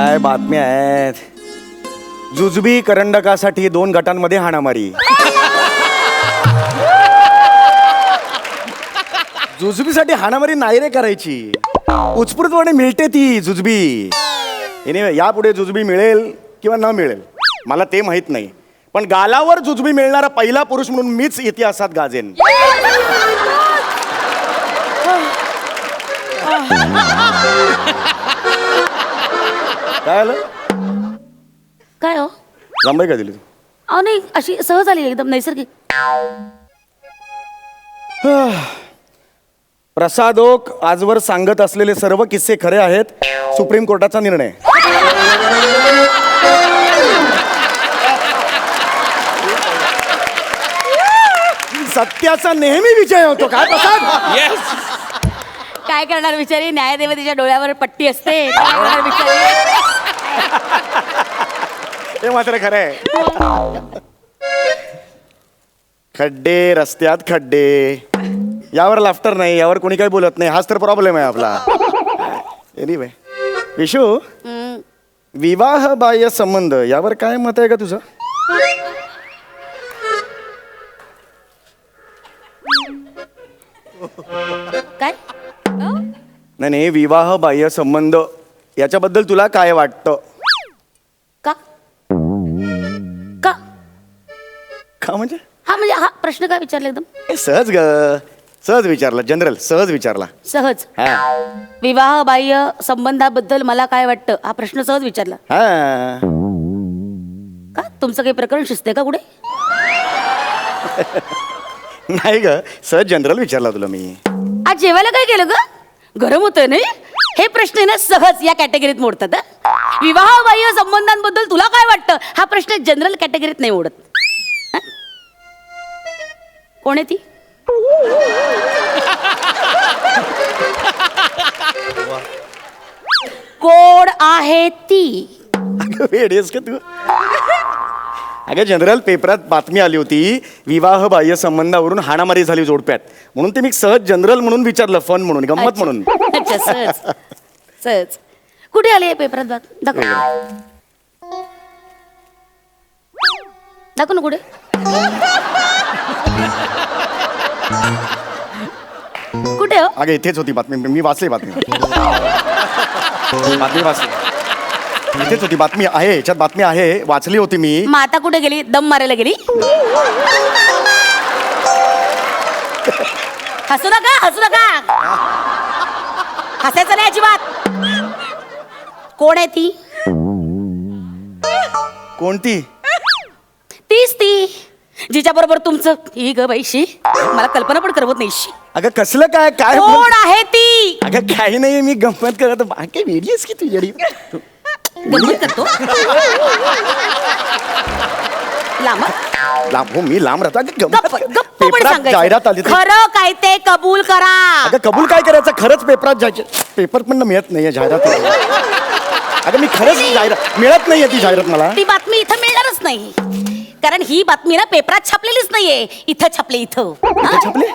काय बातम्या आहेत? जुजबी करंडकासाठी दोन गटांमध्ये हाणामारी. जुजबीसाठी हाणामारी नाही रे करायची. उत्स्फूर्तपणे मिळते ती जुजबी. एनिवे यापुढे जुजबी मिळेल किंवा न मिळेल मला ते माहीत नाही. पण गालावर जुजबी मिळणारा पहिला पुरुष म्हणून मीच इतिहासात गाजेन. काय आलं? काय हो? जांभई का दिली तू? अहो नाही अशी सहज आली एकदम नैसर्गिक. प्रसादोक आजवर सांगत असलेले सर्व किस्से खरे आहेत सुप्रीम कोर्टाचा निर्णय. सत्याचा नेहमी विजय होतो काय प्रसाद? काय करणार बिचारी? न्यायदेवतेच्या डोळ्यावर पट्टी असते. काय करणार बिचारी? हे मात्र खरं आहे. खड्डे रस्त्यात खड्डे. यावर लाफ्टर नाही यावर कोणी काही बोलत नाही. हाच तर प्रॉब्लेम आहे आपला. एनिवे विशू विवाह बाह्य संबंध यावर काय मत आहे का तुझं? काय? नाही नाही विवाह बाह्य संबंध याच्याबद्दल तुला काय वाटतं? प्रश्न काय विचारला एकदम? ए, सहज ग. सहज विचारला जनरल सहज विचारला. सहज. हा. विवाह बाह्य संबंधाबद्दल मला काय वाटतं? हा प्रश्न सहज विचारला. हा. का? तुमचं काही प्रकरण शिजते का कुठे? नाही ग. सहज जनरल विचारला तुला मी. आज जेवायला काय केलं ग? गरम होतंय नाही? हे प्रश्न आहे ना सहज या कॅटेगरीत मोडतात हं? विवाह बाह्य संबंधांबद्दल तुला काय वाटतं? हा प्रश्न जनरल कॅटेगरीत नाही मोडत? कोण आहे ती? कोण आहे ती? अगं वेडी आहेस का तू. अगं जनरल पेपरात बातमी आली होती विवाह बाह्य संबंधावरून हाणामारी झाली जोडप्यात. म्हणून ते मी सहज जनरल म्हणून विचारलं फन म्हणून गंमत म्हणून. अच्छा सहज. सहज. कुठे आले पेपरात बात? दाखव. दाखव ना कुठे. कुठे हो? अगं इथेच होती बातमी. मी वाचली बातमी. बातमी वाचली. इथेच होती बातमी आहे याच्यात बातमी आहे. वाचली होती मी. मग आता कुठे गेली? दम मारायला गेली? हसू नका हसू नका. हसायचं नाही अजिबात. कोण आहे ती? कोणती? तीच ती. जिच्या बरोबर तुमचं ही ग बाईशी मला कल्पना पण करवत नाही शी. अगं कसलं काय काय बोल- कोण आहे ती? अगं काही नाही मी गंमत करत आहेस की तू येडी? गंमत करतो? लांब लांब हो मी लांब राहतो. अगं गप्प गंमत गप्प पण पेपरात जाहिरात आली. खरं काय ते कबूल करा. अगं कबूल काय करायचं? खरंच पेपरात जायचे पेपर पण मिळत नाहीये जाहिरात अगं मी खरंच जाहिरात मिळत नाहीये ती जाहिरात मला. ती बातमी इथं मिळणारच नाही. कारण ही बातमी ना पेपरात छापलेलीच नाहीये. इथं छापले इथं. इथे? छापले?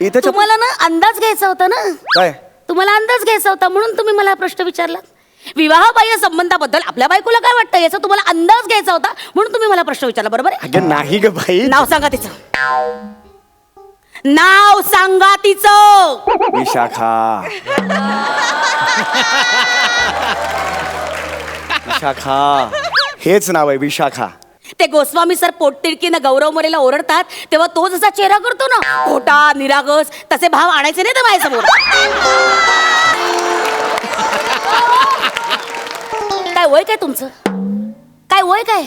इथे छाप तुम्हाला ना अंदाज घ्यायचा होता ना? काय? तुम्हाला अंदाज घ्यायचा होता म्हणून तुम्ही मला हा प्रश्न विचारला विवाहबाह्य संबंधाबद्दल आपल्या बायकोला काय वाटतं? याचा तुम्हाला अंदाज घ्यायचा होता म्हणून तुम्ही मला प्रश्न विचारला बरोबर आहे? अगं नाही ग बाई. नाव सांगा तिचं. नाव सांगा तिचं. विशाखा. विशाखा. हेच नाव आहे विशाखा. ते गोस्वामी सर पोटतिडकीनं गौरव मोरेला ओरडतात तेव्हा तो जसा चेहरा करतो ना खोटा निरागस तसे भाव आणायचे नाही तर माझ्यासमोर. काय वय काय तुमचं? काय वय काय?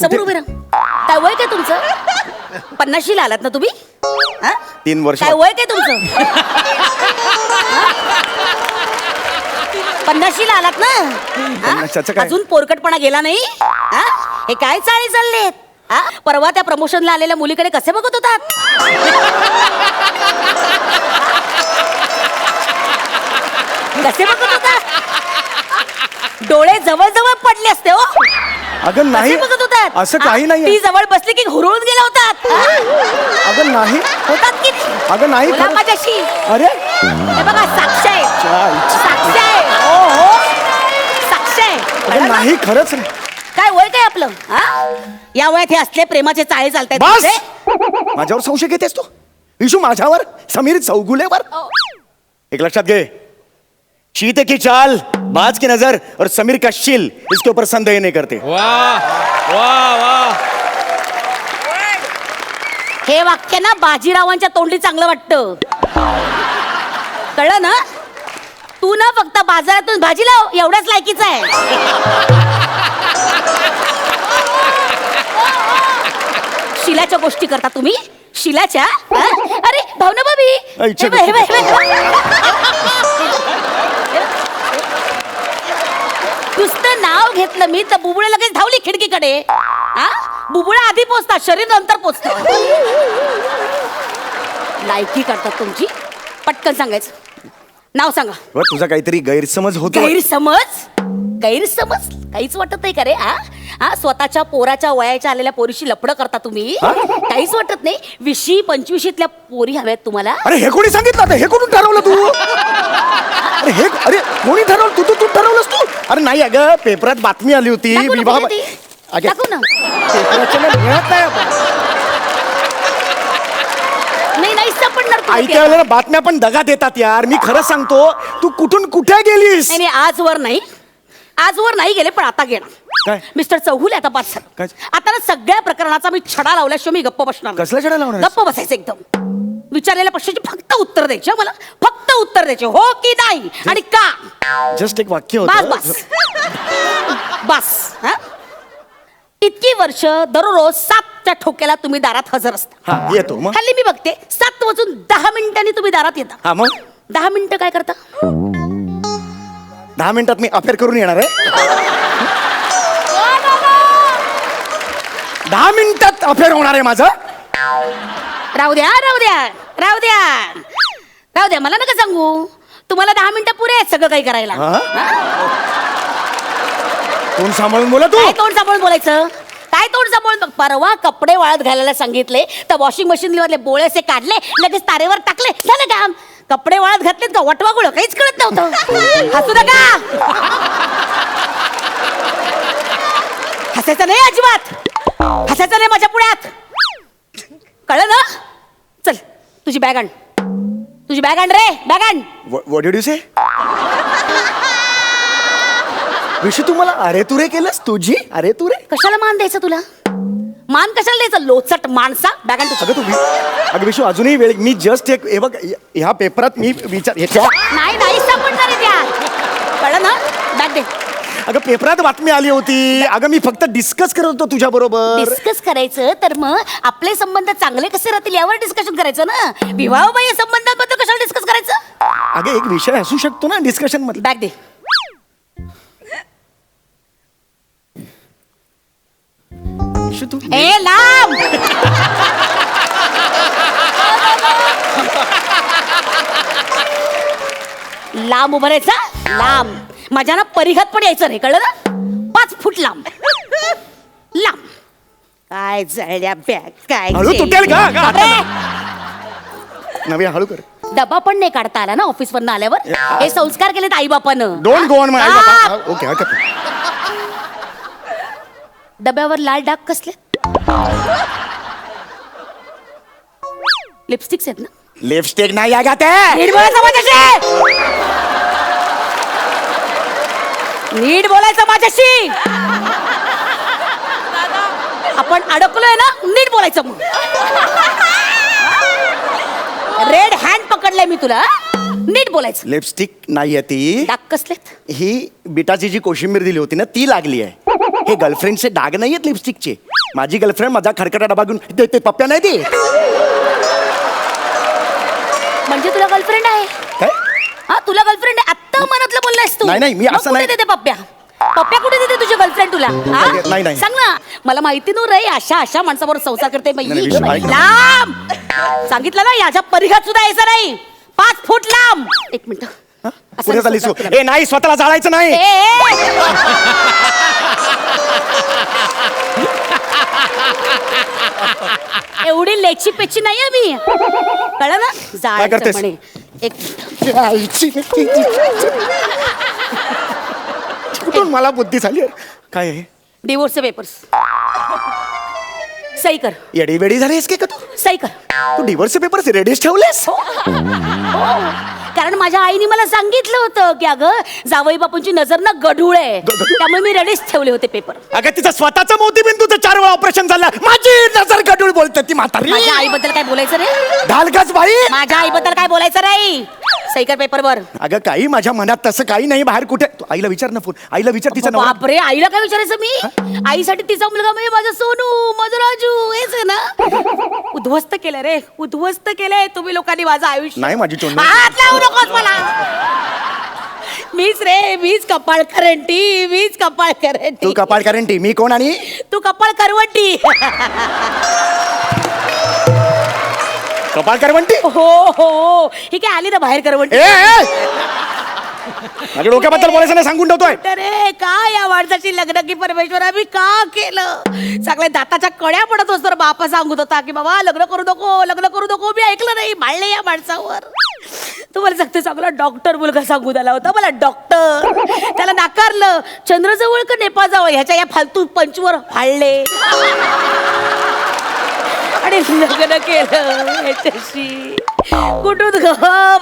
समोर उभे राहा. काय वय काय तुमचं? पन्नाशीला आलात ना तुम्ही? तीन वर्ष काय वय काय तुमचं? पन्नाशीला आलात ना हा? काय? अजून पोरकटपणा गेला नाही हा? हे काय चाळी चाललेत हा? परवा त्या प्रमोशनला आलेल्या मुलीकडे कसे बघत होतात कसे बघत होतात डोळे जवळ जवळ पडले असते हो अगं नाही कसे बघत होतात असं हा? काही नाही ती जवळ बसली की हुरळून गेला होतात हा? अगं नाही होतात की? अगं नाही बोला खरं. माझ्याशी अरे हे बघा साक्ष आहे हो हो साक्ष नाही खरंच नाही. काय वय काय आपलं? हा? या वयात हे असले प्रेमाचे चाळे चालतायत. बस! तुमचे? माझ्यावर संशय घेतेस तू? विशू माझ्यावर समीर चौगुलेवर? एक लक्षात घे. शीत की चाल बाज की नजर और समीर का शिल इसके ऊपर संदेह नहीं करते. वाह वाह वाह. हे वाक्य ना बाजीरावांच्या तोंडी चांगलं वाटतं. कळलं ना? तू ना फक्त बाजारातून भाजी लाव एवढ्याच लायकीचा आहे. शिलाच्या गोष्टी करता तुम्ही? शिलाच्या? हा? अरे भावना हे बघ, हे बघ, हे बघ. नुसतं नाव घेतलं मी तर बुबुळे लगेच धावली खिडकीकडे. हा? बुबुळा आधी पोचतात शरीर नंतर पोचत. लायकी करतात तुमची. पटकन सांगायचं. नाव सांगा. व तुझा काहीतरी गैरसमज होतो गैरसमज? गैरसमज? काहीच वाटत नाही का रे हा? हा स्वतःच्या पोराच्या वयाच्या आलेल्या पोरीशी लपड करता तुम्ही? काहीच वाटत नाही. विशी पंचवीशीतल्या पोरी हव्यात तुम्हाला? अरे हे कोणी सांगितलं आता? हे कोणी ठरवलं तू? अरे हे अरे कोणी ठरवलं? तू तू तू ठरवलंस तू? अरे नाही अगं पेपरात बातमी आली होती दाखव ना विवाह बघू ती. अगं, दाखव ना. पेपराच्या ना मिळत नाही आपण. नाही नाही सापडणार तुला. वेळेला बातम्या पण दगा देतात यार. मी खरं सांगतो तू कुठून कुठे गेलीस? नाही नाही आजवर नाही. आजवर नाही गेले पण आता काय? मिस्टर चौहुले आता पाच काय? आता ना सगळ्या प्रकरणाचा मी छडा लावल्याशिवाय मी गप्प बसणार नाही. कसला छडा लावणार गप्प बसायचं एकदम. विचारलेल्या प्रश्नाची फक्त उत्तर द्यायचे हं मला? फक्त उत्तर द्यायचे हो की नाही? आणि का? जस्ट एक वाक्य बस होतं बस. बस हा? इतकी वर्ष दररोज सातच्या ठोक्याला तुम्ही दारात हजर असता. हा येतो मग. हल्ली मी बघते सात वाजून दहा मिनिटांनी तुम्ही दारात येता. हा मग? दहा मिनिटं काय करता? दहा मिनिटात मी अफेअर करून येणार आहे. दहा मिनिटात अफेअर होणार आहे माझं. राहू द्या राहू द्या राहू द्या. राहू द्या मला नका सांगू. तुम्हाला दहा मिनिटं पुरे आहेत सगळं काही करायला. हा? कोण सांभाळून बोला तू. काय तोंड सांभाळून बोलायचं? काय तोंड सांभाळून बघ परवा कपडे वाळत घालायला सांगितले तर वॉशिंग मशीन मधले बोळे असे काढले लगेच तारेवर टाकले. झालं काम. कपडे वाळत घातलेत का? वटवा गुळ काहीच कळत नव्हतं. हसू नका. हसायचं नाही अजिबात. हसायचं नाही माझ्या पुढ्यात. कळलं ना? चल तुझी बॅग आण. तुझी बॅग आण रे बॅग आण. What did you say Vishu तू मला अरे तुरे केलंस? तुझी? अरे तुरे कशाला मान द्यायचं तुला? मान कशाला द्यायचं? लोचट माणसा? बॅग आण तुझी. अगं तू वि- अगं विशू अजूनही वेळ मी जस्ट एक हे बघ ह्या पेपरात मी विचार नाही नाही सापडणार आहे त्या. कळलं ना? बॅग दे. अगं पेपरात बातमी आली होती. अगं मी फक्त डिस्कस करत होतो तुझ्या बरोबर. डिस्कस करायचं तर मग आपले संबंध चांगले कसे राहतील यावर डिस्कशन करायचं ना? विवाहबाह्य संबंधांबद्दल कशाला डिस्कस करायचं? अगं एक विषय असू शकतो ना डिस्कशनमध्ये बॅग दे. विशू तू ए लांब लांब उभं राहायचं लांब माझ्या ना परिघात पण यायचं नाही कळलं ना पाच फूट लांब लांब काय जळल्या बॅग काय हळू जेली. तुटेल का? का? बापरे! नव्या हळू कर डबा पण नाही काढता आला ना ऑफिस वरनं आल्यावर हे संस्कार केलेत आई बापानं डोंट गो ऑन माय हा. ओके हरकत नाही. डब्यावर लाल डाग कसले? लिपस्टिक्स आहेत ना? लिपस्टिक नाही या गाते. नीट बोलायचं माझ्याशी नीट बोलायचं माझ्याशी आपण अडकलोय ना नीट बोलायचं मग रेड हँड पकडलंय मी तुला नीट बोलायचं. लिपस्टिक नाही ती. डाग कसलेत ही बिटाची जी कोशिंबीर दिली होती ना ती लागली आहे हे गर्लफ्रेंडचे डाग नाही आहेत लिपस्टिकचे माझी गर्लफ्रेंड माझा खरकटा डबा घेऊन ते ते पप्प्या नाही ती म्हणजे तुला गर्लफ्रेंड आहे? काय? हा तुला गर्लफ्रेंड आहे? आत्ता मनातलं बोललायस तू. नाही, नाही, मी मग असं कुठे नाही. देते पप्प्या? पप्प्या कुठे देते तुझी गर्लफ्रेंड तुला? हा? नाही, नाही. सांग ना. मला माहिती नव्हतं रे अशा अशा माणसाबरोबर संसार करते बाई. नाही, विषय ऐक ना. लांब! सांगितलं ना याच्या परिघात सुद्धा यायचं नाही. पाच फूट लांब. एक मिनिट. असं कुठे तुला. ए नाही स्वतःला जाळायचं नाही. ए, ए. एवढी लेची पेची नाहीये मी. कळलं ना? जायचं करतेस? म्हणे एक. कुठून मला बुद्धी झाली? काय आहे? डिवोर्सचे पेपर्स सही कर. येडी वेडी झालीस की का तू? सही कर. तू डिवोर्सचे पेपर्स रेडीच ठेवलेस? कारण माझ्या आईने मला सांगितलं होतं की अगं जावई बापूंची नजर ना गढूळ आहे. गढूळ? त्यामुळे मी रेडीच ठेवले होते पेपर अगं तिचं स्वतःचं मोतीबिंदूचं चार वेळा ऑपरेशन झालं. माझी नजर गडूळ बोलते ती म्हातारी. माझ्या आईबद्दल काय बोलायचं रे? ढालकाच बाई. माझ्या आईबद्दल काय बोलायचं रे सही कर पेपरवर. अगं काही माझ्या मनात तसं काही नाही बाहेर कुठे? तू आईला विचार ना फोन. आईला विचार तिचा नवरा बापरे आईला काय विचारायचं मी? आईसाठी तिचा मुलगा म्हणजे माझा सोनू माझं राजू हेच आहे ना? उद्ध्वस्त केलं रे उद्ध्वस्त केलंय तुम्ही लोकांनी माझं आयुष्य. नाही माझी चोंडी. हात लावू नकोस मला. मीच रे मीच कपाळ करंटी मीच कपाळ तू करंटी कपाळ कारण टी मी कोण आणि? तू कपाळ करवंटी कपाळ करवंटी हो हो. ही काय आली ना बाहेर करवंटी? ए, ए! माझ्या डोक्याबद्दल बोलायचं नाही सांगून ठेवतोय. अरे काय या माणसाची लग्न की परमेश्वरा मी का केलं? सगळे दाताच्या कड्या पडत असतो रे बापा सांगत होता की बाबा लग्न करू नको लग्न करू नको मी ऐकलं नाही माळले या माणसावर. तुम्हाला सांगते चांगला डॉक्टर मुलगा सांगून आला होता मला डॉक्टर. त्याला नाकारलं चंद्रजवळ का नेपाळजवळ? ह्याच्या या फालतू पंचवर फाळले आणि लग्न केलं ह्याच्याशी. कुठून ग?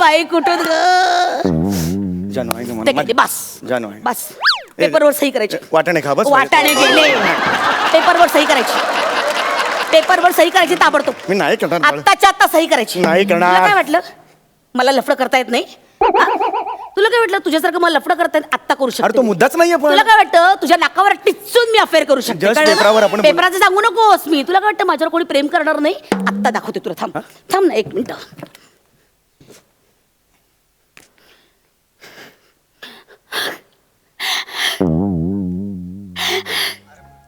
बाई कुठून ग? जानू आहे ना ते म्हणून. किती? बस. जानू आहे बस. पेपरवर सही करायची. वाटाणे खा बस. वाटाणे गेले पेपरवर सही करायची. पेपरवर सही करायची ताबडतोब. मी नाही करणार बाळ. आत्ताच्या आत्ता सही करायची. नाही करणार. तुला काय वाटलं? मला लफडं करता येत नाही? हा? तुला काय वाटलं? तुझ्यासारखं मला लफडं करता येत आत्ता करू शकते अरे तो. मुद्दाच नाहीये पण. तुला काय वाटतं? तुझ्या नाकावर टिचून मी अफेअर करू शकते Just कळलं? ना? पेपरावर आपण बोलू. पेपराचं सांगू नकोस मी. तुला काय वाटतं? माझ्यावर कोणी प्रेम करणार नाही? आत्ता दाखवते तुला. थांब. थांब ना एक मिनिट.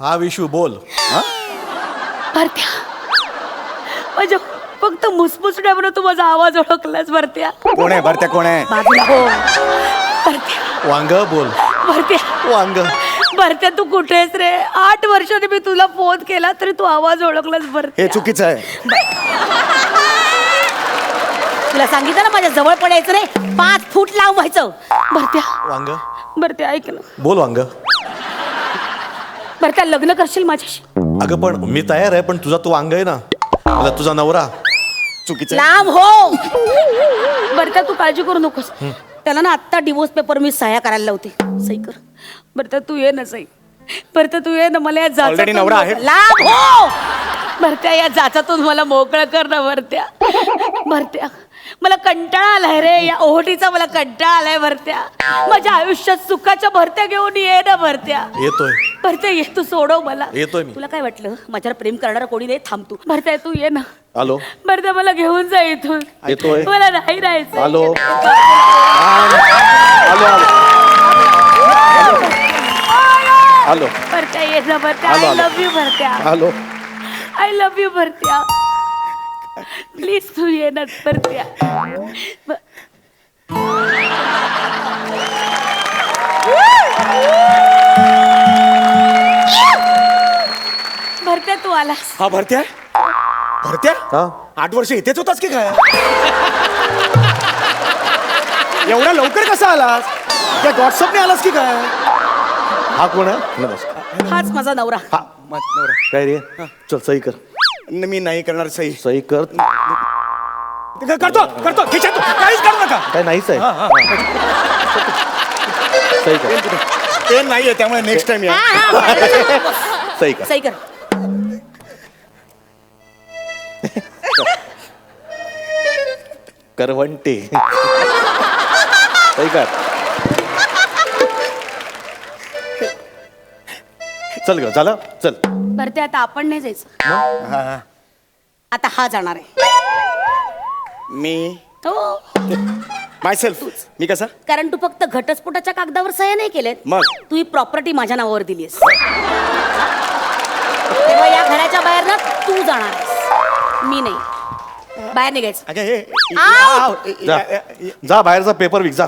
हा विशू बोल. भरत्या माझ्या फक्त मुसमुसण्यावर तू माझा आवाज ओळखलास भरत्या. कोण आहे भरत्या कोण आहे? बाजूला हो. भरत्या. वांग बोल. भरत्या. वांग. भरत्या तू कुठेस रे? आठ वर्षांनी मी तुला फोन केला तरी तू आवाज ओळखलास हे भरत्या चुकीचं आहे. तुला सांगितलं ना माझ्या जवळ पडायचं रे पाच फूट लांब व्हायचं. भरत्या. वांग. भरत्या ऐक ना. बोल वांग. भरत्या लग्न करशील माझ्याशी? अगं पण मी तयार आहे पण तुझा तो वांग आहे ना. मला तुझा नवरा. चुकीचं आहे. लांब हो. भरत्या तू काळजी करू नकोस. त्याला ना आत्ता डिवोर्स पेपर मी सह्या करायला लावते. सही कर. भरत्या तू ये ना सही भरत्या तू ये ना मला या Already जाचातून नवरा आहे. मोकळं- लांब हो. भरत्या या जाचातून मला मोकळं कर ना भरत्या भरत्या मला कंटाळा आलाय रे. या ओहोटीचा मला कंटाळा आलाय भरत्या माझ्या आयुष्यात सुखाच्या भरत्या घेऊन ये ना भरत्या येतोय. भरत्या ये तू सोडव मला. येतोय मी. तुला काय वाटलं? माझ्यावर प्रेम करणारा कोणी नाही? थांब तू. भरत्या तू ये ना. आलो. भरत्या मला घेऊन जा इथून. येतोय. मला नाही राहायचं. आलो. आलो आलो. भरत्या ये ना भरत्या आलो, आय आलो. लव्ह यू भरत्या आलो. आय लव्ह यू भरत्या प्लीज तू ये ना भरत्या ब- तू आलास हा भरत्या भरत्या हा. आठ वर्ष इथेच होतास की काय? एवढा लवकर कसा आलास? त्या व्हॉट्सअपने आलास की काय? हा कोण आहे? नमस्कार. हाच माझा नवरा. हा. माझा नवरा. काय रे? चल सही कर. न, मी नाही करणार सही. सही कर. करतो करतो. खिशात काहीच करू नका. काय नाहीच आहे. सही कर. ते नाहीये त्यामुळे नेक्स्ट टाइम या. हा, हा. सही कर. सही कर. करवंटे. सही कर चल ग झालं? चल. भरत्या आता आपण नाही जायचं. हा, हा. आता हा जाणार आहे. मी? हो. माय सेल्फ मी कसा? कारण तू फक्त घटस्फोटाच्या कागदावर सह्या नाही केलेत मग? तू ही प्रॉपर्टी माझ्या नावावर दिलीस तेव्हा या घराच्या बाहेर ना तू जाणार आहेस. मी नाही. बाहेर निघायचं. अगं हे जा. बाहेरचा पेपर विक जा.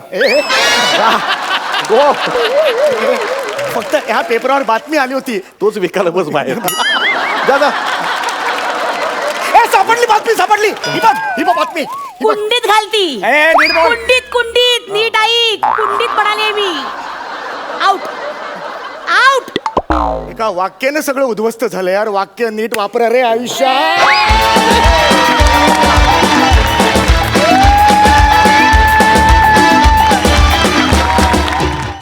गो फक्त ह्या पेपरावर बातमी आली होती. तोच विकायला बस बाहेर. जा जा. ए सापडली बातमी सापडली. ही बघ ही बघ बातमी. ही बघ. कुंडीत घालती. ए, नीट बोल. कुंडीत कुंडीत. नीट आई कुंडीत म्हणाले मी. आउट आउट एका वाक्याने सगळं उद्ध्वस्त झालं यार. वाक्य नीट वापरा रे आयुष्यात.